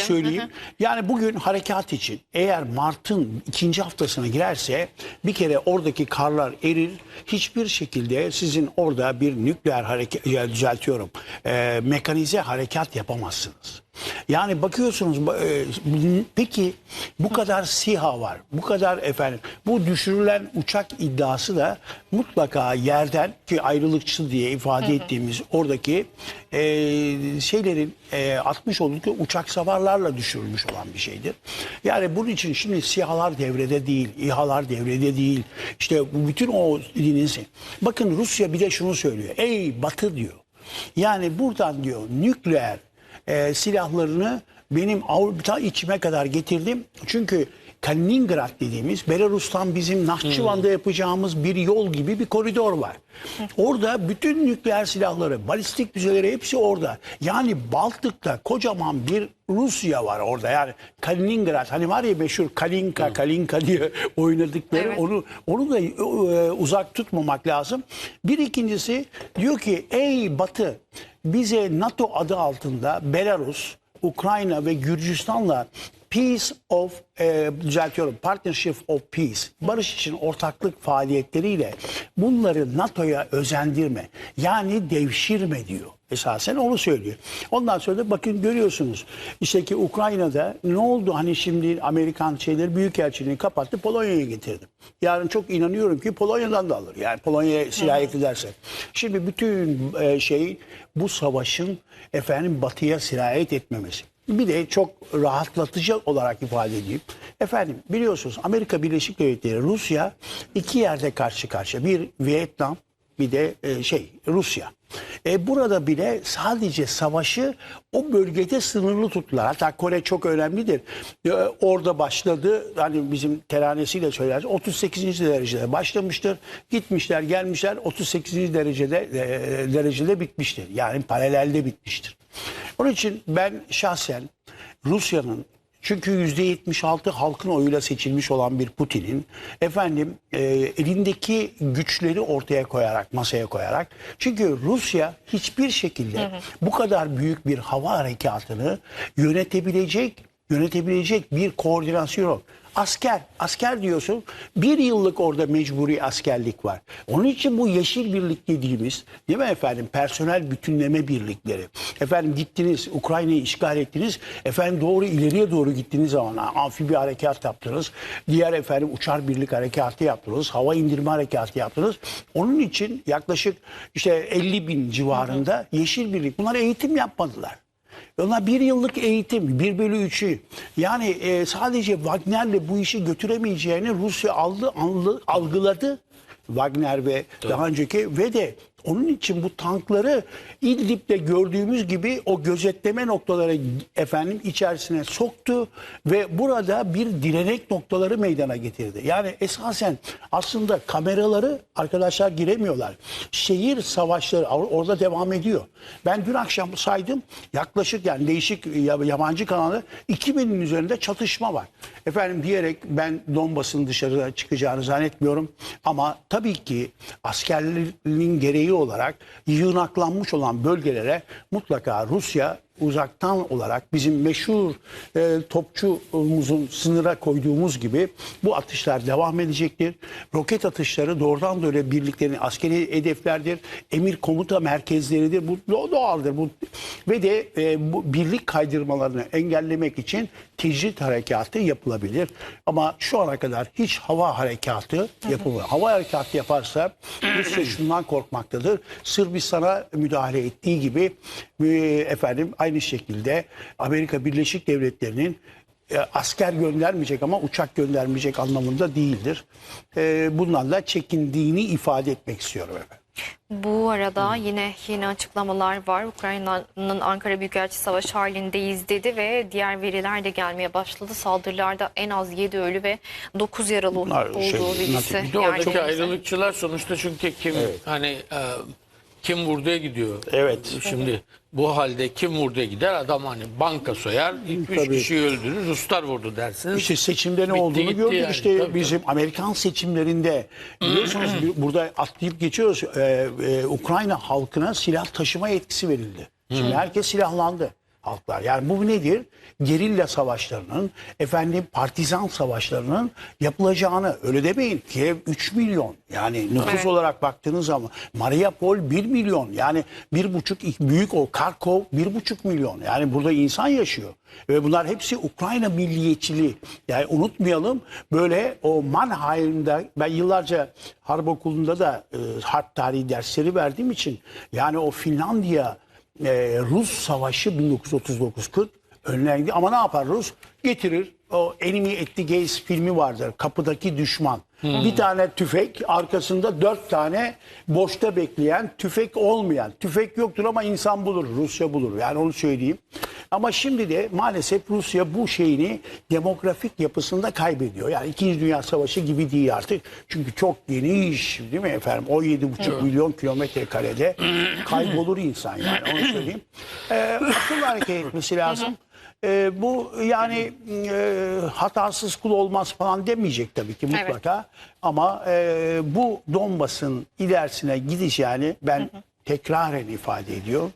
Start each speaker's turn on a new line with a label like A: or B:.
A: isterim.
B: söyleyeyim. Yani bugün harekat için eğer Mart'ın ikinci haftasına girerse bir kere oradaki karlar erir. Hiçbir şekilde sizin orada bir nükleer hareket düzeltiyorum. e, mekanize harekat yapamazsınız. Yani bakıyorsunuz e, peki bu kadar SİHA var. Bu kadar efendim bu düşürülen uçak iddiası da mutlaka yerden ki ayrılıkçı diye ifade ettiğimiz oradaki e, şeylerin e, atmış oldukları uçak savarlarla düşürülmüş olan bir şeydir. Yani bunun için şimdi SİHA'lar devrede değil, İHA'lar devrede değil. İşte bu bütün o dediğiniz bakın Rusya bir de şunu söylüyor. Ey Batı diyor. Yani buradan diyor nükleer e, silahlarını benim Avrupa içime kadar getirdim. Çünkü Kaliningrad dediğimiz Belarus'tan bizim Nahçıvan'da yapacağımız bir yol gibi bir koridor var. Orada bütün nükleer silahları, balistik füzeleri hepsi orada. Yani Baltık'ta kocaman bir Rusya var orada. Yani Kaliningrad hani var ya meşhur Kalinka, Kalinka diye oynadıkları
A: Evet.
B: onu onu da e, uzak tutmamak lazım. Bir ikincisi diyor ki ey Batı bize NATO adı altında Belarus, Ukrayna ve Gürcistan'la Peace of e, düzeltiyorum Partnership of Peace barış için ortaklık faaliyetleriyle bunları NATO'ya özendirme yani devşirme diyor. Esasen onu söylüyor. Ondan sonra da bakın görüyorsunuz işte ki Ukrayna'da ne oldu hani şimdi Amerikan şeyleri büyükelçiliğini kapattı Polonya'ya getirdi. Yarın çok inanıyorum ki Polonya'dan da alır. Yani Polonya'ya silah eklerse. Şimdi bütün e, şey bu savaşın efendim batıya sirayet etmemesi. Bir de çok rahatlatıcı olarak ifade edeyim. Efendim biliyorsunuz Amerika Birleşik Devletleri Rusya iki yerde karşı karşıya. Bir Vietnam bir de e, şey Rusya. E, burada bile sadece savaşı o bölgede sınırlı tuttular. Hatta Kore çok önemlidir. E, orada başladı. Hani bizim teranesiyle söylerse 38. derecede başlamıştır. Gitmişler gelmişler 38. derecede e, derecede bitmiştir. Yani paralelde bitmiştir. Onun için ben şahsen Rusya'nın çünkü %76 halkın oyuyla seçilmiş olan bir Putin'in efendim e, elindeki güçleri ortaya koyarak masaya koyarak çünkü Rusya hiçbir şekilde bu kadar büyük bir hava harekatını yönetebilecek yönetebilecek bir koordinasyon yok. Asker, asker diyorsun. Bir yıllık orada mecburi askerlik var. Onun için bu yeşil birlik dediğimiz, değil mi efendim? Personel bütünleme birlikleri. Efendim gittiniz, Ukrayna'yı işgal ettiniz. Efendim doğru ileriye doğru gittiğiniz zaman amfibi harekat yaptınız. Diğer efendim uçar birlik harekatı yaptınız. Hava indirme harekatı yaptınız. Onun için yaklaşık işte 50 bin civarında yeşil birlik. Bunlar eğitim yapmadılar. Onlar bir yıllık eğitim, bir bölü üçü. Yani e, sadece Wagner'le bu işi götüremeyeceğini Rusya aldı, aldı, algıladı. Wagner ve daha önceki ve de onun için bu tankları İdlib'de gördüğümüz gibi o gözetleme noktaları efendim içerisine soktu ve burada bir direnek noktaları meydana getirdi. Yani esasen aslında kameraları arkadaşlar giremiyorlar. Şehir savaşları or- orada devam ediyor. Ben dün akşam saydım yaklaşık yani değişik ya- yabancı kanalda 2000'in üzerinde çatışma var. Efendim diyerek ben Donbas'ın dışarıda çıkacağını zannetmiyorum. Ama tabii ki askerliğin gereği olarak yığınaklanmış olan bölgelere mutlaka Rusya uzaktan olarak bizim meşhur e, topçumuzun sınıra koyduğumuz gibi bu atışlar devam edecektir. Roket atışları doğrudan böyle birliklerin askeri hedeflerdir. Emir komuta merkezleridir. Bu do- doğaldır. Bu ve de e, bu birlik kaydırmalarını engellemek için tecrit harekatı yapılabilir. Ama şu ana kadar hiç hava harekatı yapılmıyor. Hava harekatı yaparsa Rusya şundan korkmaktadır. Sırbistan'a müdahale ettiği gibi e, efendim aynı şekilde Amerika Birleşik Devletleri'nin e, asker göndermeyecek ama uçak göndermeyecek anlamında değildir. E, bundan da çekindiğini ifade etmek istiyorum efendim.
A: Bu arada yine yeni açıklamalar var. Ukrayna'nın Ankara Büyükelçi savaş halindeyiz dedi ve diğer veriler de gelmeye başladı. Saldırılarda en az 7 ölü ve 9 yaralı
B: Bunlar
A: olduğu
B: şey,
A: bilgisi.
C: Bir de oradaki ayrılıkçılar sonuçta çünkü kim hani e, kim vurduya gidiyor.
B: Evet.
C: Şimdi bu halde kim vurduya gider adam hani banka soyar, 2-3
B: Tabii.
C: kişiyi öldürür, Ruslar vurdu dersiniz.
B: İşte seçimde ne
C: Bitti
B: olduğunu
C: gitti
B: gördük.
C: yani.
B: İşte
C: Tabii,
B: bizim Amerikan seçimlerinde biliyorsunuz burada atlayıp geçiyoruz. Ee, e, Ukrayna halkına silah taşıma yetkisi verildi. Şimdi herkes silahlandı. Halklar. Yani bu nedir? Gerilla savaşlarının, efendim partizan savaşlarının yapılacağını öyle demeyin. Kiev 3 milyon. Yani nüfus
A: Evet.
B: olarak baktığınız zaman Mariupol 1 milyon. Yani bir buçuk iki- büyük o Karkov 1,5 milyon. Yani burada insan yaşıyor. Ve bunlar hepsi Ukrayna milliyetçiliği. Yani unutmayalım böyle o Mannheim'da ben yıllarca harp okulunda da e, harp tarihi dersleri verdiğim için yani o Finlandiya e, Rus savaşı 1939-40 önlendi. Ama ne yapar Rus? Getirir o Enemy at the Gates filmi vardır. Kapıdaki düşman. Bir tane tüfek arkasında dört tane boşta bekleyen tüfek olmayan. Tüfek yoktur ama insan bulur. Rusya bulur. Yani onu söyleyeyim. Ama şimdi de maalesef Rusya bu şeyini demografik yapısında kaybediyor. Yani 2. Dünya Savaşı gibi değil artık. Çünkü çok geniş değil mi efendim? 17,5 milyon kilometre karede kaybolur insan yani onu söyleyeyim. Ee, akıllı hareket etmesi lazım. Ee, bu yani e, hatasız kul olmaz falan demeyecek tabii ki mutlaka. Ama e, bu Donbas'ın ilerisine gideceğini ben tekraren ifade ediyor.